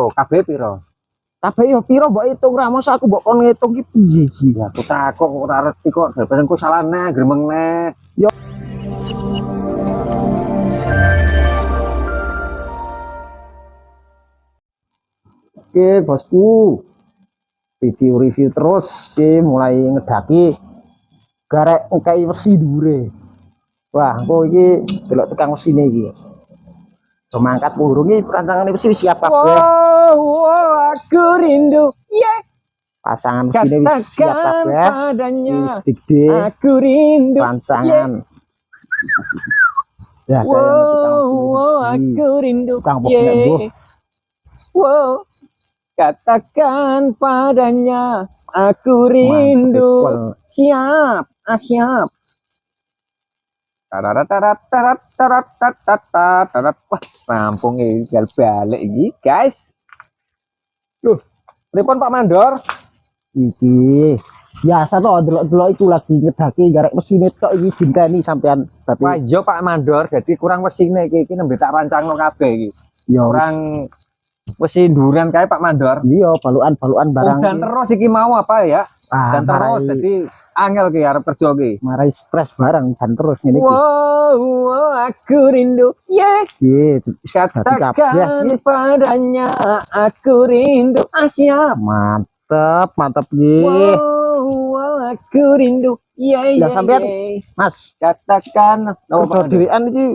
piro? Kabeh piro? Kabeh yo piro mbok hitung ra mosok aku mbok kon ngitung ki piye iki. Ya aku takok kok ora ngerti kok daripada engko salah neh gremeng neh. Oke, bosku. Review-review terus sih mulai ngedaki garek ngkai wesi dure. Wah, kok iki delok tukang mesine iki. So mangkat burung iki rancangan wesi wis siap kabeh. Wow, wow, aku rindu. Yeah. Pasangan mesine wis siap kabeh. Wis padanya gede aku rindu. rancangan. Ya, kayak Wow, wow, aku rindu. Bu. Yeah. Wow. Katakan padanya aku rindu. Mantep, Siap, ah siap. Rampung ini tinggal balik ini, guys. Loh, pripun Pak Mandor? iki biasa tuh delok-delok iku lagi ngedaki garek mesine tok iki dinteni sampean tapi Wah, iya Pak Mandor, jadi kurang wesine iki iki nembe tak rancangno kabeh iki. ya. Kurang wesi duran kae Pak Mandor. iya balukan-balukan barang Dan terus iki mau apa ya? ah, Dan terus marai- jadi angel ki arep kerja ki. marai stres barang dan terus ngene iki Wow, wow, aku rindu. Yeah. Dadi kabeh. Katakan Iya, padanya aku rindu. Ah, siap. mantep mantep iki Wow, wow, aku rindu. Iya, iya, Lah, sampean-. Mas Katakan. Oh, kerja dhewean iki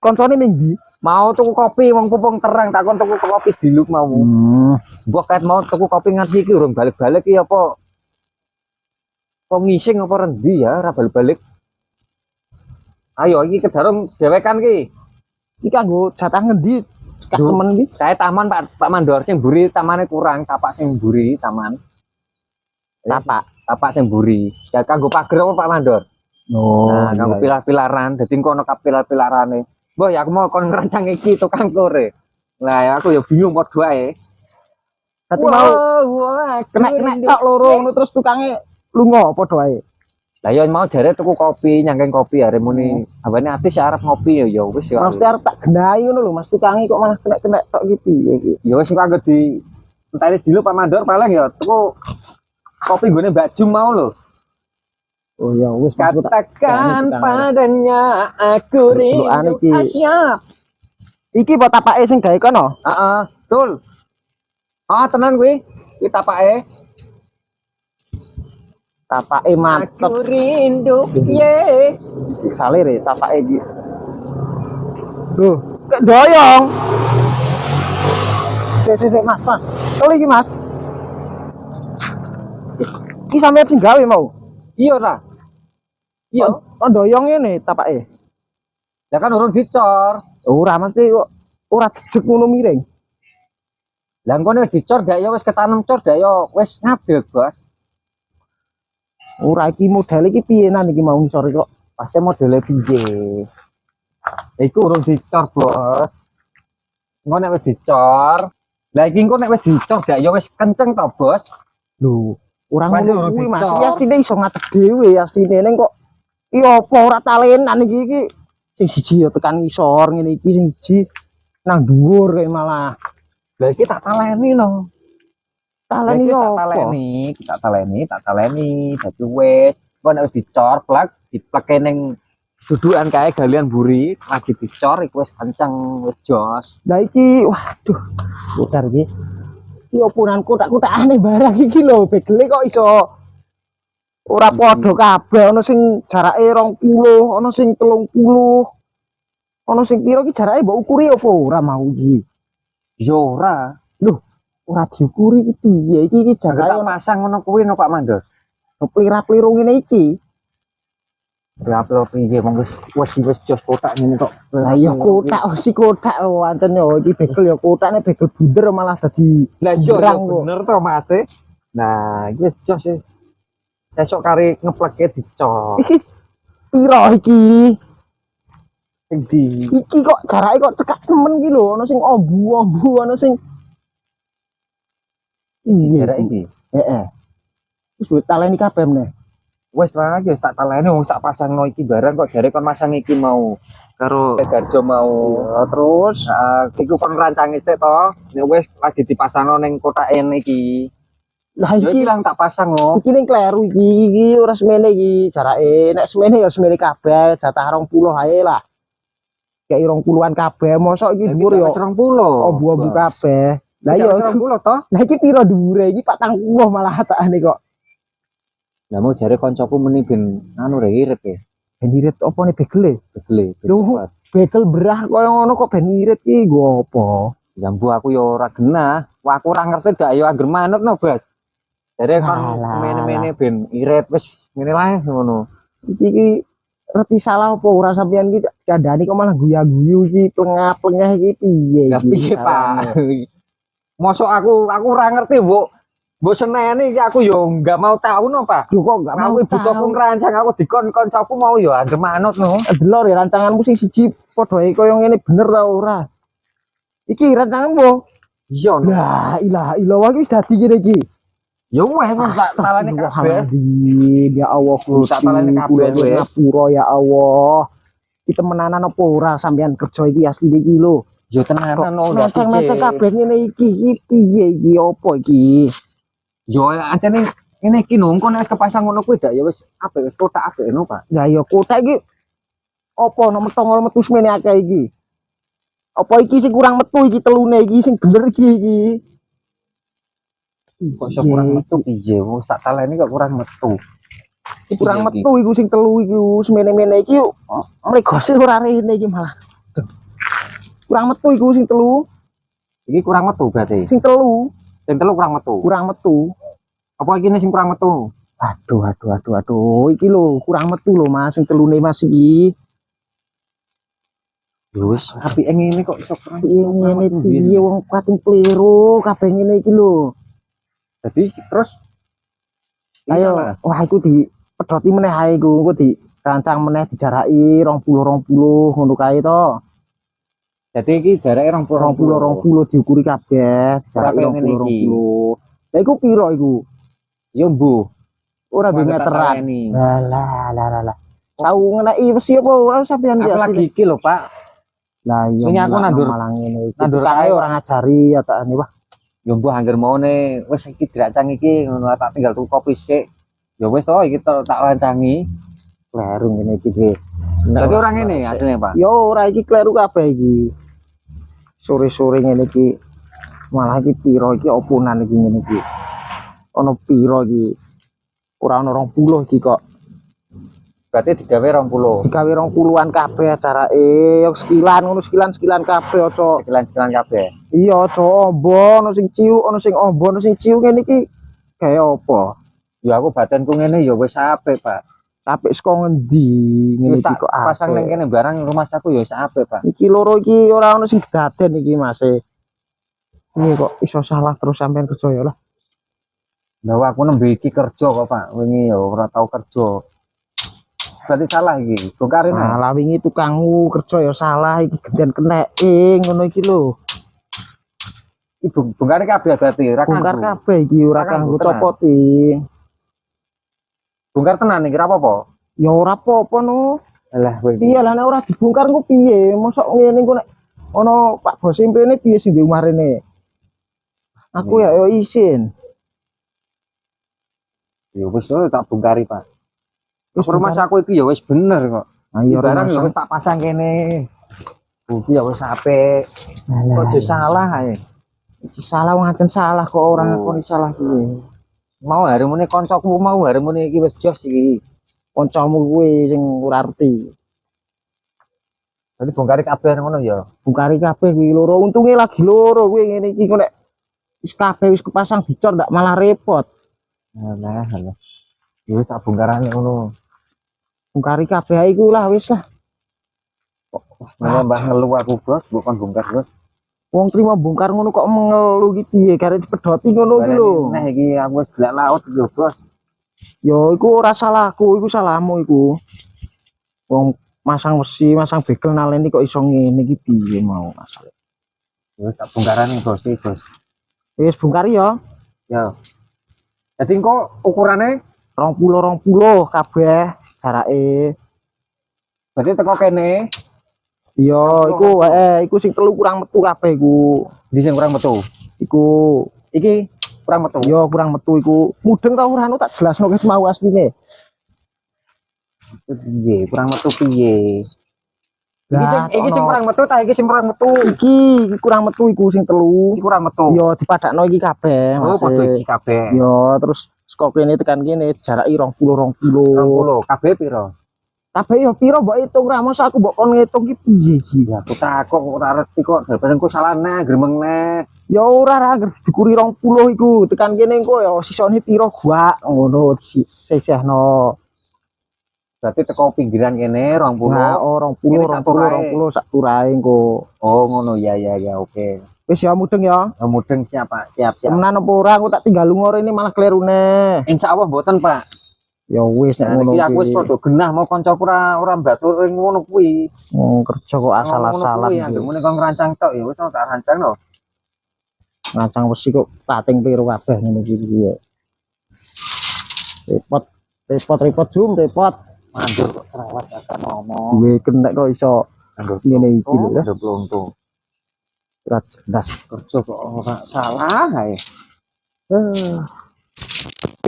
koncone ning ndi mau tuku kopi wong pupung terang takon tuku kopi diluk mau. hmm Mbok kat mau tuku kopi ngerti iki urung balik-balik iki apa? Kok ngising apa rendi ya, ora balik-balik. Ayo iki kedarung dewekan ki. iki kanggo jatah ngendi temen iki Saya taman Pak Pak Mandor sing buri tamane kurang, tapak sing buri taman. tapak Tapak sing buri. Ya kanggo pager apa Pak Mandor? oh nah, kanggo iya. pilar-pilaran, dadi engko ono pilar-pilarane. Mbah ya aku mau kon ngerancang iki tukang kore. Lah ya aku ya bingung padha ae. Dadi mau wah, kena kena tok loro ngono terus tukange lunga padha wae Lah ya mau jare tuku kopi, nyangkeng kopi hari muni. Abane atis ya arep ngopi ya ya wis ya. mesti arep tak gendahi ngono lho Mas tukange kok malah kena-kena tok iki piye iki Ya wis kok di enteni dulu Pak Mandor paling ya tuku kopi gone Mbak Jum mau lho. Oh ya wis Katakan padanya aku rindu. iki. Ah, iki apa tapake sing gawe kono Heeh, betul. Ah, tenan kuwi. Kuwi tapake. tapake mantep Aku rindu. Ye. salire tapake iki Loh, kok doyong. Sik sik Mas, Mas. Kali iki Mas. Iki sampeyan sing gawe mau. Iya ta? Iya. Kok kok doyong ngene tapake. Ya kan urung dicor. Ora mesti kok ora jejeg ngono miring. Lah engko nek dicor dak ya wis ketanem cor dak ya wis ngadeg, Bos. Ora iki model iki piyenan iki mau ngisor kok. Pasti modele piye? Iku urung dicor, Bos. Engko nek wis dicor, lah iki engko nek wis dicor dak ya wis kenceng to, Bos. Lho, ora Mas, ngono urung kuwi Mas. Iki astine iso ngatek dhewe astine ning kok iya apa ora talenan iki iki. Sing siji ya tekan ngisor ngene iki sing siji nang dhuwur kayak malah. Lah iki tak taleni no. Taleni yo tak taleni, tak taleni, tak taleni. Dadi wis, engko nek wis dicor plek, dipleke ning dudukan kae galian buri, lagi dicor iku wis kenceng, wis jos. Lah iki waduh putar iki. Iki opunan kotak-kotak aneh barang iki lho, begele kok iso ora padha kabeh ana sing jarake 20, ana sing 30. Ana sing pira iki jarake mbok ukuri apa ora mau iki? Ya ora. Ora diukuri iki piye iki iki Jarake pasang ngono kuwi no Pak Mandor. plira-pliru ngene iki. Ya upload piye mong wis wis wis jos kotak ngene kok. Lah iya kotak oh, si kotak oh, ancen yo iki begel ya kotakne begel bunder malah dadi Lah iya Jurang ya kok. bener to Mas. e. Nah, iki jos Esok kari ngepleke dicor. iki pira iki? Sing di iki kok jarake kok cekak temen iki lho ana sing ombu-ombu ana sing iya jarak iki iki. heeh wis wis taleni kabeh meneh wes lah wis tak taleni wis tak pasangno iki barang kok jare kon masang iki mau karo Garjo mau Ya, terus Nah, iku kon rancangi sik to nek wis lagi dipasangno ning kotak ini iki lah iki lang tak pasang no iki ning kleru iki iki ora semene iki jarake. Nek semene ya semene kabeh jatah 20 ae lah. Kayak 20-an kabeh mosok iki dhuwur ya oh buah-buah kabeh. Lah iya iya 20 to lah iki piro dhuwure? Iki 40 malah takane kok. Lah mau jare koncoku meni ben anu re irit ya ben irit apa nih? Begele begele Loh. bekel berah koyo ngono kok ben irit iki? Nggo apa? Jambu aku ya ora genah. Wah aku ora ngerti dak ya angger manut no bas kon Alah. semene-mene ben irit wis ngene lae ngono iki iki ngerti salah apa ora sampean iki kandhani kok malah guya-guyu iki plengah-plengah iki piye Ya iki piye? Pak? Mosok aku aku ora ngerti, Mbok. Mbok seneni iki aku yo enggak mau tahu no, Pak. Duh kok gak mau Aku butuhku ngerancang aku dikon kancaku mau yo angger manut no. delor ya rancanganmu sing siji padha koyo ngene bener ta ora iki rancanganmu Iya no. la ilaha illallah iki wis dadi ngene iki Ya wes wes tak talane kabeh. Ya Allah Duh, tak talani kabeh, wes. ngapura ya Allah iki temenanan apa ora sampean kerja iki asli iki lho Yo tenanan no. meceng-meceng kabeh ngene iki iki piye iki apa iki Yo ancene ngene iki no, engko nek wis kepasang ngono kuwi dak ya wis apik wis kotak apik no, Pak. Ya ya kota iki apa ana metong ora metu semene akeh iki. Apa iki sing kurang metu iki telune iki sing bener iki iki. Kok iso kurang metu piye? Wes tak taleni kok kurang metu. Kurang Iya, metu iku sing telu iku semene-mene iki mregose ora rene iki malah. Kurang metu iku sing telu, Iki kurang metu berarti. sing telu Sing telu kurang metu. kurang metu. Apa iki sing kurang metu? Aduh aduh aduh aduh iki lho kurang metu lho Mas sing telune Mas iki. Ya wis apike ngene kok iso kurang Piye ngene piye wong kating kliru kabeh ngene iki lho. Jadi terus ayo wah iku di pedoti meneh ae iku engko di rancang meneh dijaraki 20 20 ngono kae to. Jadi iki jarake 20 20 20 diukuri kabeh Ora dijaraki kaya ngene 20 iki. 20 lah iku piro iku? Ya mbuh. ora di meteran. lah lah lah lah. Tau ngeneki besi apa ora sampean Aku lagi iki lho, Pak. lah iya Ini aku nandur- nandur kae, ora ngajari ya tak wah Ya mbuh angger maune wis iki diracang iki ngono tak tinggal tuku kopi sik. Ya wis to iki tak rancangi. kleru ngene iki dhewe Tapi orang ini asline, Pak. yo ora iki kleru kabeh iki sore-sore ngene iki malah iki piro iki opunan iki ngene iki ana piro iki ora ana 20 iki kok Berarti digawe 20. digawe 20-an kabeh acarake yo sekilan ngono sekilan-sekilan kabeh aja Sekilan-sekilan kabeh. iya aja ombo ana sing ciu ana sing ombo ana sing ciu ngene iki kayak apa Ya aku badanku ngene ya wis apik, Pak. tapi saka ngendi ngene Wis iki tak kok pasang ning apik kene barang rumah saku ya wis apik, Pak. iki loro iki ora ana sing gaden iki Mas ini kok iso salah terus sampean kerja ya lah Lah aku nembe iki kerja kok, Pak. Wingi ya ora tau kerja. Berarti salah iki. Bongkarin. Nah, lah wingi tukangmu kerja ya salah iki geden keneke ngono iki lho. Iki bong- bongkare kabeh berarti ora Bongkar kabeh iki ora kanggo copoti. Bongkar tenan iki ora apa-apa. Ya ora apa-apa no. Alah kowe. Piye lah nek ora dibongkar ku piye? Mosok ngene ku nek ana Pak Bos impene piye sing di omah rene? Aku ya yo izin. Ya wis to, tak bongkari, Pak. Wis Rumah saku iki ya wis bener kok. Ah, iya, barang ya wis tak pasang kene. Iki ya wis apik. Kok salah ae. salah wong salah kok ora Oh. ngakoni salah kuwi. Mau haremune kancaku mau haremune iki wis jos iki. Kancamu kuwi sing ora ngerti. Jadi bongkari kabeh ngono ya. Bongkari kabeh kuwi loro. Untunge lagi loro kuwi ngene iki kok nek wis kabeh wis kepasang dicor ndak malah repot. Alah, alah. Ya wis tak bongkarane ngono. Bongkari kabeh iku lah wis lah. Malah mbah ngelu aku, Bos, bukan bongkar, Bos. Wong trimo bongkar ngono kok mengelu iki piye kare dipedhoti ngono iki lho. Nah, iki aku wis gelak laut lho, Bos. Ya iku ora salahku, iku salahmu iku. Wong masang besi, masang bekel naleni kok iso ngene iki piye mau masalah. Ya wis tak bongkarane, Bos, iki, Bos. Wis bongkari ya. Ya. Jadi engko ukurannya rong puluh rong puluh kabeh jarake Berarti teko kene iya iku eh iku sing telu kurang metu kabeh iku di sing kurang metu. iku Iki kurang metu. iya kurang metu iku mudeng ta ora anu tak jelasno wis mau asline Piye? Kurang metu piye? Iki sing iki sing kurang metu ta iki sing kurang metu. iki iki kurang metu iku sing telu Iki kurang metu. iya dipadakno iki kabeh Oh, padha iki kabeh. iya terus saka kene tekan kene jarake 20 20 20. Kabeh piro? kabeh yo piro mbok hitung ra mosok aku mbok kon ngitung ki piye iki Ya aku takok kok ora ngerti kok. Daripada engko salah neh, gremeng neh. ya ora ra dikuri 20 iku tekan kene engko ya sisone piro gua ngono sisihno Berarti teko pinggiran kene 20. Nah, oh, 20 Ini 20 sak turahe. 20 sak turahe engko Oh, ngono ya ya ya oke. Wis ya mudeng ya Nah, mudeng siap, Pak. Siap, siap. temenan apa ora aku tak tinggal lunga rene malah klerune Insya Allah mboten, Pak. ya wis nek Nah, ngono iki aku wis rada genah mau kancaku ora ora mbatur ing ngono kuwi. Oh, kerja kok Ngono asal-asalan anggere muni kok ngerancang tok ya wis tak rancang no. ngacang besi kok pating piro kabeh ngene iki piye repot repot repot zoom repot Mandur kok cerewet agak ngomong. duwe kena kok iso ngene iki lho ya Jelas Kerja kok ora salah ae. Eh.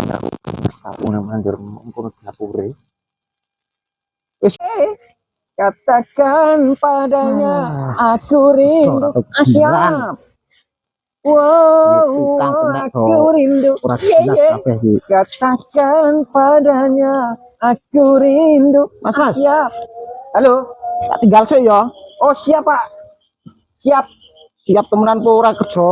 Aku aku nang mandur mumpun dapure. Wis. Katakan padanya aku rindu. Ah, siap. Wow, kena aku rindu. ora Iya, iya. iki Katakan padanya aku rindu. Mas, Ah, Mas. siap. Halo. tak tinggal sih ya Oh, siap, Pak. Siap. Siap temenan po ora kerja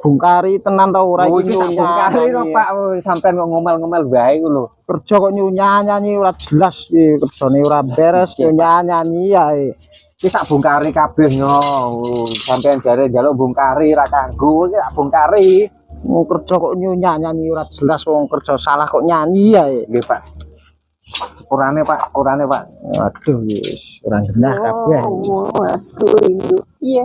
bungkari tenan ta ora Oh, iki lho, nyanyi. Pak. Oh, sampean kok ngomel-ngomel bae ku lho. kerja kok nyonya nyanyi ora jelas iki kerjane ora beres Oke, nyonya nyanyi ya Iki tak bongkari kabeh. Oh, Sampean jare njaluk bongkari ra kanggo, iki tak bongkari. mau kerja kok nyonya nyanyi ora jelas wong kerja salah kok nyanyi ya Nggih, Pak. Sepurane, Pak. Sepurane, Pak. aduh wis ora genah kabeh Oh, aku rindu. Iya.